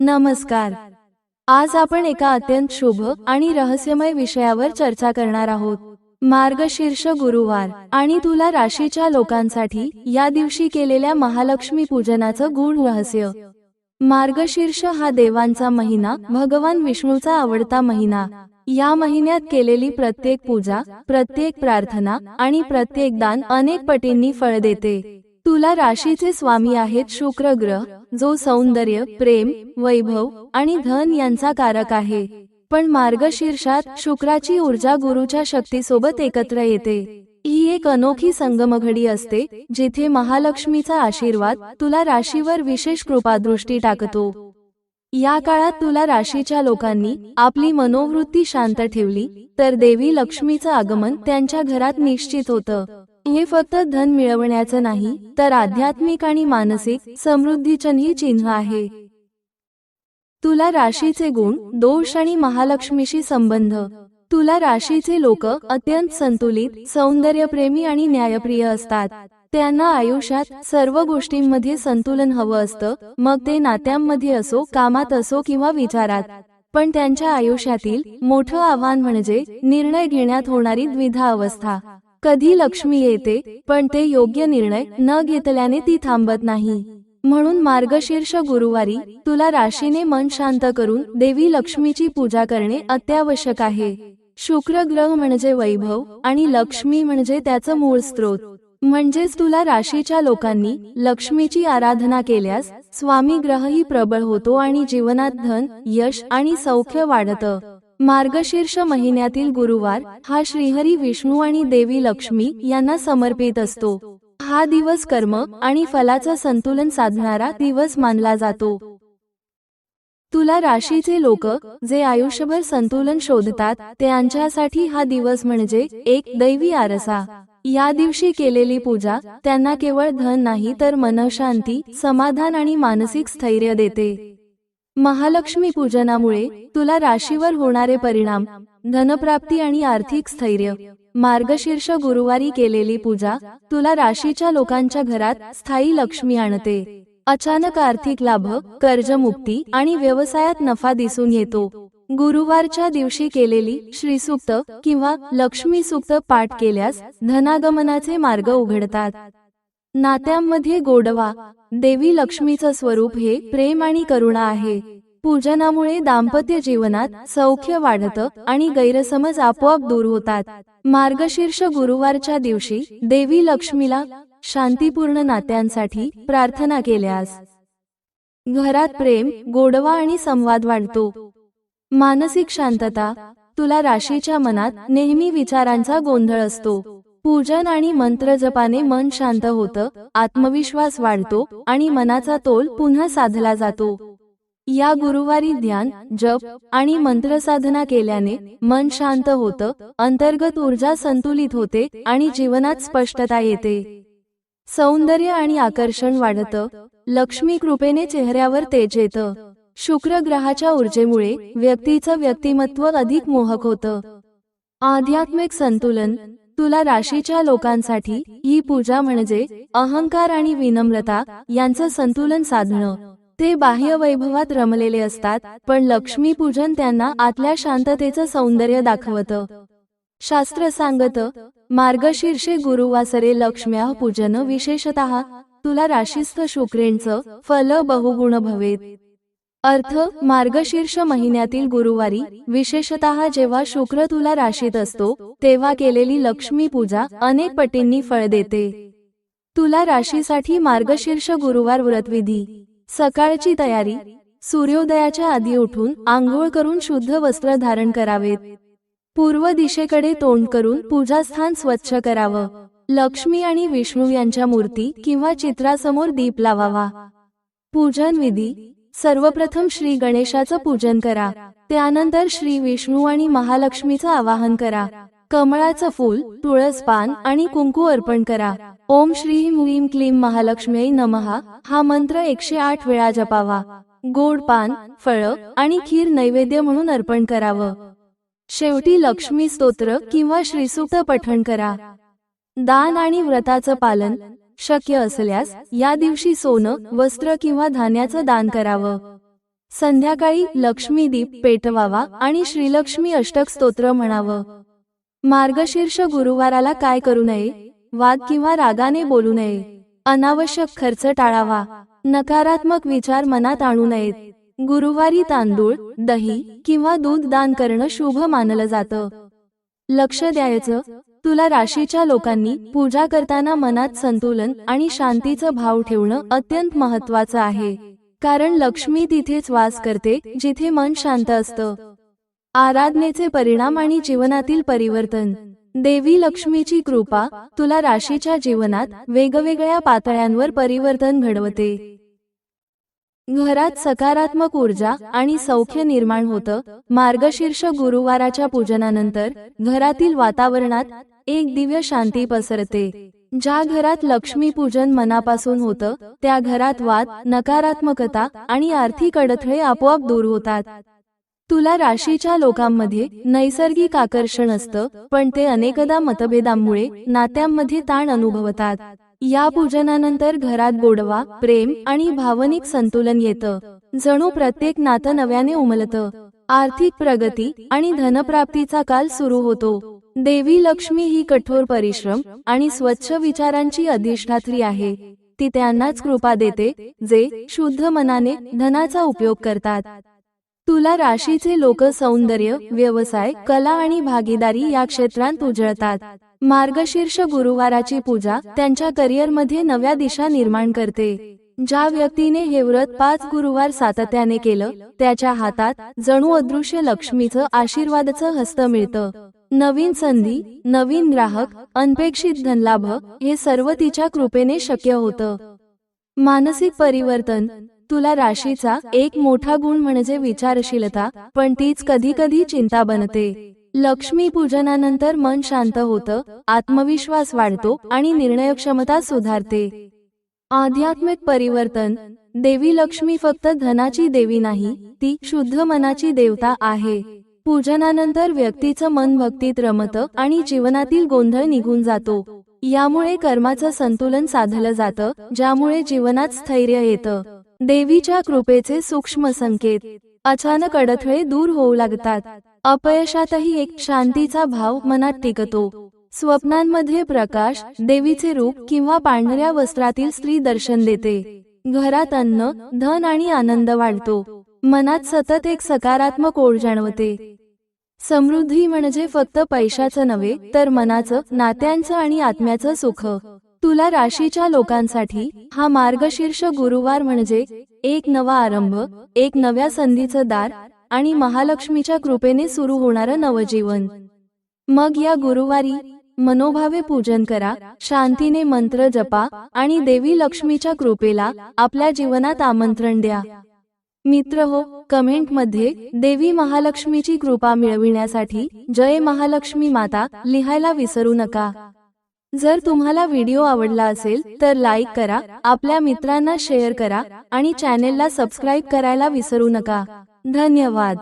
नमस्कार. आज आपण एका अत्यंत शुभ आणि रहस्यमय विषयावर चर्चा करणार आहोत. मार्गशीर्ष गुरुवार आणि तुला राशीच्या लोकांसाठी या दिवशी केलेल्या महालक्ष्मी पूजनाचं गूढ रहस्य. मार्गशीर्ष हा देवांचा महिना भगवान विष्णूचा आवडता महिना. या महिन्यात केलेली प्रत्येक पूजा प्रत्येक प्रार्थना आणि प्रत्येक दान अनेक पटींनी फळ देते. तुला राशीचे स्वामी आहेत शुक्र ग्रह जो सौंदर्य प्रेम वैभव आणि धन यांचा कारक आहे. पण मार्गशीर्षात शुक्राची ऊर्जा गुरुच्या शक्तीसोबत एकत्र येते. ही एक अनोखी संगमघडी असते जिथे महालक्ष्मीचा आशीर्वाद तुला राशीवर विशेष कृपादृष्टी टाकतो. या काळात तुला राशीच्या लोकांनी आपली मनोवृत्ती शांत ठेवली तर देवी लक्ष्मीचं आगमन त्यांच्या घरात निश्चित होतं. हे फक्त धन मिळवण्याचं नाही तर आध्यात्मिक आणि मानसिक समृद्धीचंही चिन्ह आहे. तुला राशीचे गुण दोष आणि महालक्ष्मीशी संबंध. तुला राशीचे लोक अत्यंत संतुलित सौंदर्यप्रेमी आणि न्यायप्रिय असतात. त्यांना आयुष्यात सर्व गोष्टींमध्ये संतुलन हवं असतं मग ते नात्यांमध्ये असो कामात असो किंवा विचारात. पण त्यांच्या आयुष्यातील मोठं आव्हान म्हणजे निर्णय घेण्यात होणारी द्विधा अवस्था. कधी लक्ष्मी येते पण ते योग्य निर्णय न घेतल्याने ती थांबत नाही. म्हणून मार्गशीर्ष गुरुवारी तुला राशीने मन शांत करून देवी लक्ष्मीची पूजा करणे अत्यावश्यक आहे. शुक्र ग्रह म्हणजे वैभव आणि लक्ष्मी म्हणजे त्याचं मूळ स्रोत. म्हणजेच तुला राशीच्या लोकांनी लक्ष्मीची आराधना केल्यास स्वामी ग्रहही प्रबळ होतो आणि जीवनात धन यश आणि सौख्य वाढतं. मार्गशीर्ष महिन्यातील गुरुवार हा श्रीहरी विष्णू आणि देवी लक्ष्मी यांना समर्पित असतो. हा दिवस कर्म आणि फलाचं संतुलन साधणारा दिवस मानला जातो. तुला राशीचे लोक जे आयुष्यभर संतुलन शोधतात त्यांच्यासाठी हा दिवस म्हणजे एक दैवी आरसा. या दिवशी केलेली पूजा त्यांना केवळ धन नाही तर मनशांती समाधान आणि मानसिक स्थैर्य देते. महालक्ष्मी पूजनामुळे तुला राशीवर होणारे परिणाम धनप्राप्ती आणि आर्थिक स्थैर्य मार्गशीर्ष गुरुवारी केलेली पूजा तुला राशीच्या लोकांच्या घरात स्थायी लक्ष्मी आणते. अचानक आर्थिक लाभ कर्जमुक्ती आणि व्यवसायात नफा दिसून येतो. गुरुवारच्या दिवशी केलेली श्रीसुक्त किंवा लक्ष्मी सुक्त पाठ केल्यास धनागमनाचे मार्ग उघडतात. नात्यांमध्ये गोडवा. देवी लक्ष्मीचं स्वरूप हे प्रेम आणि करुणा आहे. पूजनामुळे दाम्पत्य जीवनात सौख्य वाढतं आणि गैरसमज आपोआप दूर होतात. मार्गशीर्ष गुरुवारच्या दिवशी देवी लक्ष्मीला शांतीपूर्ण नात्यांसाठी प्रार्थना केल्यास घरात प्रेम गोडवा आणि संवाद वाढतो. मानसिक शांतता तुला राशीच्या मनात नेहमी विचारांचा गोंधळ असतो. पूजन आणि मंत्र जपाने मन शांत होतं आत्मविश्वास वाढतो आणि मनाचा तोल पुन्हा साधला जातो. या गुरुवारी ध्यान जप आणि मंत्रसाधना केल्याने मन शांत होतं अंतर्गत ऊर्जा संतुलित होते आणि जीवनात स्पष्टता येते. सौंदर्य आणि आकर्षण वाढतं लक्ष्मी कृपेने चेहऱ्यावर तेज येतं. शुक्र ग्रहाच्या ऊर्जेमुळे व्यक्तीचं व्यक्तिमत्व अधिक मोहक होतं. आध्यात्मिक संतुलन तुला राशीच्या लोकांसाठी ही पूजा म्हणजे अहंकार आणि विनम्रता यांचं संतुलन साधणं. ते बाह्य वैभवात रमलेले असतात पण लक्ष्मी पूजन त्यांना आतल्या शांततेचं सौंदर्य दाखवतं. शास्त्र सांगत मार्गशीर्षे गुरुवासरे लक्ष्म्या पूजन विशेषत तुला राशीस्थ शुक्रेंचं फल बहुगुण भवेत. अर्थ मार्गशीर्ष महिन्यातील गुरुवारी विशेषतः जेव्हा शुक्र तुला राशीत असतो तेव्हा केलेली लक्ष्मी पूजा अनेक पटींनी फळ देते. तुला राशीसाठी मार्गशीर्ष गुरुवार व्रतविधी. सकाळची तयारी सूर्योदयाच्या आधी उठून आंघोळ करून शुद्ध वस्त्र धारण करावेत. पूर्व दिशेकडे तोंड करून पूजास्थान स्वच्छ करावं. लक्ष्मी आणि विष्णू यांच्या मूर्ती किंवा चित्रासमोर दीप लावावा. पूजन विधी सर्वप्रथम श्री गणेशाचं पूजन करा. त्यानंतर श्री विष्णू आणि महालक्ष्मीचं आवाहन करा. कमळाचं फूल तुळस पान आणि कुंकू अर्पण करा. ओम श्री ह्रीम क्लीम महालक्ष्मी नमहा हा मंत्र एकशे आठ वेळा जपावा. गोड पान फळ आणि खीर नैवेद्य म्हणून अर्पण करावं. शेवटी लक्ष्मी स्तोत्र किंवा श्रीसूक्त पठण करा. दान आणि व्रताचं पालन शक्य असल्यास या दिवशी सोनं वस्त्र किंवा धान्याचं दान करावं. संध्याकाळी लक्ष्मीदीप पेटवावा आणि श्रीलक्ष्मी अष्टक स्तोत्र म्हणावं. मार्गशीर्ष गुरुवाराला काय करू नये? वाद किंवा रागाने बोलू नये. अनावश्यक खर्च टाळावा. नकारात्मक विचार मनात आणू नयेत. गुरुवारी तांदूळ दही किंवा दूध दान करणं शुभ मानलं जातं. लक्ष द्यायचं तुला राशीच्या लोकांनी पूजा करताना मनात संतुलन आणि शांतीचं भाव ठेवणं अत्यंत महत्वाचं आहे. कारण लक्ष्मी तिथेच वास करते जिथे मन शांत असतं. आराधनेचे परिणाम आणि जीवनातील परिवर्तन. देवी लक्ष्मीची कृपा तुला राशीच्या जीवनात वेगवेगळ्या पातळ्यांवर परिवर्तन घडवते. घरात सकारात्मक ऊर्जा आणि सौख्य निर्माण होतं. मार्गशीर्ष गुरुवाराच्या पूजनानंतर घरातील वातावरणात एक दिव्य शांती पसरते. ज्या घरात लक्ष्मी पूजन मनापासून होतं त्या घरात वाद नकारात्मकता आणि आर्थिक अडथळे आपोआप दूर होतात. तुला राशीच्या लोकांमध्ये नैसर्गिक आकर्षण असतं पण ते अनेकदा मतभेदांमुळे नात्यांमध्ये ताण अनुभवतात. या पूजनानंतर घरात गोडवा प्रेम आणि भावनिक संतुलन येतं. जणू प्रत्येक नातं नव्याने उमलतं. आर्थिक प्रगती आणि धनप्राप्तीचा काल सुरू होतो. देवी लक्ष्मी ही कठोर परिश्रम आणि स्वच्छ विचारांची अधिष्ठात्री आहे. ती त्यांनाच कृपा देते जे शुद्ध मनाने धनाचा उपयोग करतात. तुला राशीचे लोक सौंदर्य व्यवसाय कला आणि भागीदारी या क्षेत्रात उजळतात. मार्गशीर्ष गुरुवाराची पूजा त्यांच्या करिअरमध्ये नव्या दिशा निर्माण करते. ज्या व्यक्तीने हे व्रत पाच गुरुवार सातत्याने केलं त्याच्या हातात जणू अदृश्य लक्ष्मीचं आशीर्वादाचं हस्त मिळतं. नवीन संधी नवीन ग्राहक अनपेक्षित धनलाभ हे सर्व तिच्या कृपेने शक्य होतं. मानसिक परिवर्तन तुला राशीचा एक मोठा गुण म्हणजे विचारशीलता पण तीच कधी कधी चिंता बनते. लक्ष्मी पूजनानंतर मन शांत होतं आत्मविश्वास वाढतो आणि निर्णयक्षमता सुधारते. आध्यात्मिक परिवर्तन देवी लक्ष्मी फक्त धनाची देवी नाही ती शुद्ध मनाची देवता आहे. पूजनानंतर व्यक्तीचं मन भक्तीत रमतं आणि जीवनातील गोंधळ निघून जातो. यामुळे कर्माचं संतुलन साधलं जातं ज्यामुळे जीवनात स्थैर्य येतं. देवीच्या कृपेचे सूक्ष्म संकेत. अचानक अडथळे दूर होऊ लागतात. अपयशातही एक शांतीचा भाव मनात टिकतो. स्वप्नांमध्ये प्रकाश देवीचे रूप किंवा पांढऱ्या वस्त्रातील स्त्री दर्शन देते. घरात अन्न धन आणि आनंद वाढतो. मनात सतत एक सकारात्मक ओढ जाणवते. समृद्धी म्हणजे फक्त पैशाचं नव्हे तर मनाचं नात्यांचं आणि आत्म्याचं सुख. तुला राशीच्या लोकांसाठी हा मार्गशीर्ष गुरुवार म्हणजे एक नवा आरंभ एक नव्या संधीचं दार आणि महालक्ष्मीच्या कृपेने सुरू होणारं नवजीवन. मग या गुरुवारी मनोभावे पूजन करा शांतीने मंत्र जपा आणि देवी लक्ष्मीच्या कृपेला आपल्या जीवनात आमंत्रण द्या. मित्र हो कमेंटमध्ये देवी महालक्ष्मीची कृपा मिळविण्यासाठी जय महालक्ष्मी माता लिहायला विसरू नका. जर तुम्हाला व्हिडिओ आवडला असेल तर लाईक करा आपल्या मित्रांना शेअर करा आणि चॅनेलला सबस्क्राईब करायला विसरू नका. धन्यवाद.